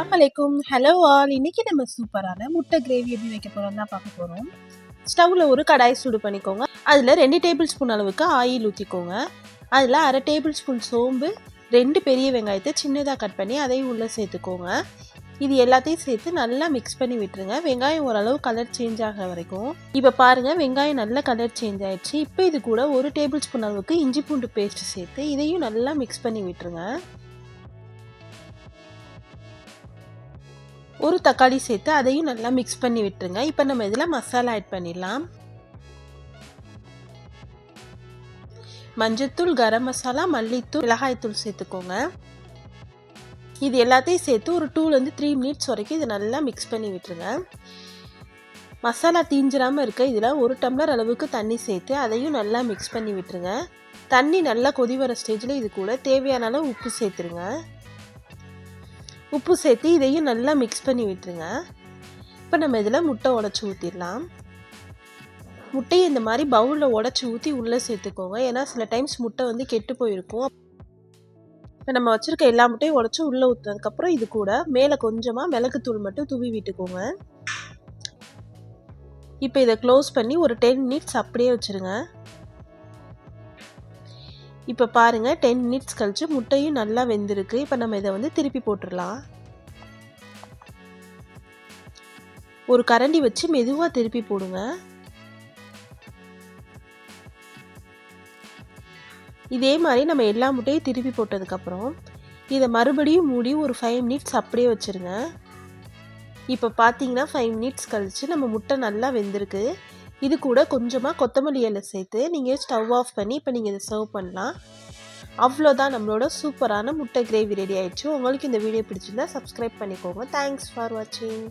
அலைக்கும். Hello all இன்னைக்கு நம்ம சூப்பரான முட்டை கிரேவி எப்படி வைக்க போறோம் தான் பார்க்க போறோம். ஸ்டவ்ல ஒரு கடாய் சூடு பண்ணிக்கோங்க. அதில் ரெண்டு டேபிள் ஸ்பூன் அளவுக்கு ஆயில் ஊற்றிக்கோங்க அதில் அரை டேபிள் ஸ்பூன் சோம்பு ரெண்டு பெரிய வெங்காயத்தை சின்னதாக கட் பண்ணி அதையும் உள்ளே சேர்த்துக்கோங்க. இது எல்லாத்தையும் சேர்த்து நல்லா மிக்ஸ் பண்ணி விட்டுருங்க. வெங்காயம் ஓரளவு கலர் சேஞ்ச் ஆகிற வரைக்கும். இப்போ பாருங்கள் வெங்காயம் நல்ல கலர் சேஞ்ச் ஆயிடுச்சு. இப்போ இது கூட ஒரு டேபிள் ஸ்பூன் அளவுக்கு இஞ்சி பூண்டு பேஸ்ட் சேர்த்து இதையும் நல்லா மிக்ஸ் பண்ணி விட்டுருங்க. ஒரு தக்காளி சேர்த்து அதையும் நல்லா மிக்ஸ் பண்ணி விட்டுருங்க. இப்போ நம்ம இதில் மசாலா ஆட் பண்ணிடலாம். மஞ்சத்தூள் கரம் மசாலா மல்லித்தூள் மிளகாய்த்தூள் சேர்த்துக்கோங்க. இது எல்லாத்தையும் சேர்த்து ஒரு டூலேருந்து த்ரீ மினிட்ஸ் வரைக்கும் இதை நல்லா மிக்ஸ் பண்ணி விட்டுருங்க. மசாலா தீஞ்சிராமல் இருக்க இதில் ஒரு டம்ளர் அளவுக்கு தண்ணி சேர்த்து அதையும் நல்லா மிக்ஸ் பண்ணி விட்டுருங்க. தண்ணி நல்லா கொதி வர ஸ்டேஜில் இது கூட தேவையான அளவு உப்பு சேர்த்துருங்க. உப்பு சேர்த்து இதையும் நல்லா மிக்ஸ் பண்ணி விட்டுருங்க. இப்போ நம்ம இதில் முட்டை உடச்சி ஊற்றிடலாம் முட்டையை இந்த மாதிரி பவுலில் உடச்சி ஊற்றி உள்ளே சேர்த்துக்கோங்க. ஏன்னா சில டைம்ஸ் முட்டை வந்து கெட்டு போயிருக்கும். இப்போ நம்ம வச்சுருக்க எல்லா முட்டையும் உடச்சி உள்ளே ஊற்றுனதுக்கப்புறம் இது கூட மேலே கொஞ்சமாக மிளகுத்தூள் மட்டும் தூவி விட்டுக்கோங்க. இப்போ இதை க்ளோஸ் பண்ணி ஒரு டென் மினிட்ஸ் அப்படியே வச்சுருங்க. இப்போ பாருங்கள் டென் மினிட்ஸ் கழித்து முட்டையும் நல்லா வெந்திருக்கு. இப்போ நம்ம இதை வந்து திருப்பி போட்டுடலாம் ஒரு கரண்டி வச்சு மெதுவாக திருப்பி போடுங்க. இதே மாதிரி நம்ம எல்லா முட்டையும் திருப்பி போட்டதுக்கப்புறம் இதை மறுபடியும் மூடி ஒரு ஃபைவ் மினிட்ஸ் அப்படியே வச்சுருங்க. இப்போ பார்த்தீங்கன்னா ஃபைவ் மினிட்ஸ் கழித்து நம்ம முட்டை நல்லா வெந்திருக்கு. இது கூட கொஞ்சமாக கொத்தமல்லி இலை சேர்த்து நீங்கள் ஸ்டவ் ஆஃப் பண்ணி இப்போ நீங்கள் இதை சர்வ் பண்ணலாம். அவ்வளோதான் நம்மளோட சூப்பரான முட்டை கிரேவி ரெடி ஆயிடுச்சு. உங்களுக்கு இந்த வீடியோ பிடிச்சிருந்தா சப்ஸ்கிரைப் பண்ணிக்கோங்க. தேங்க்ஸ் ஃபார் வாட்சிங்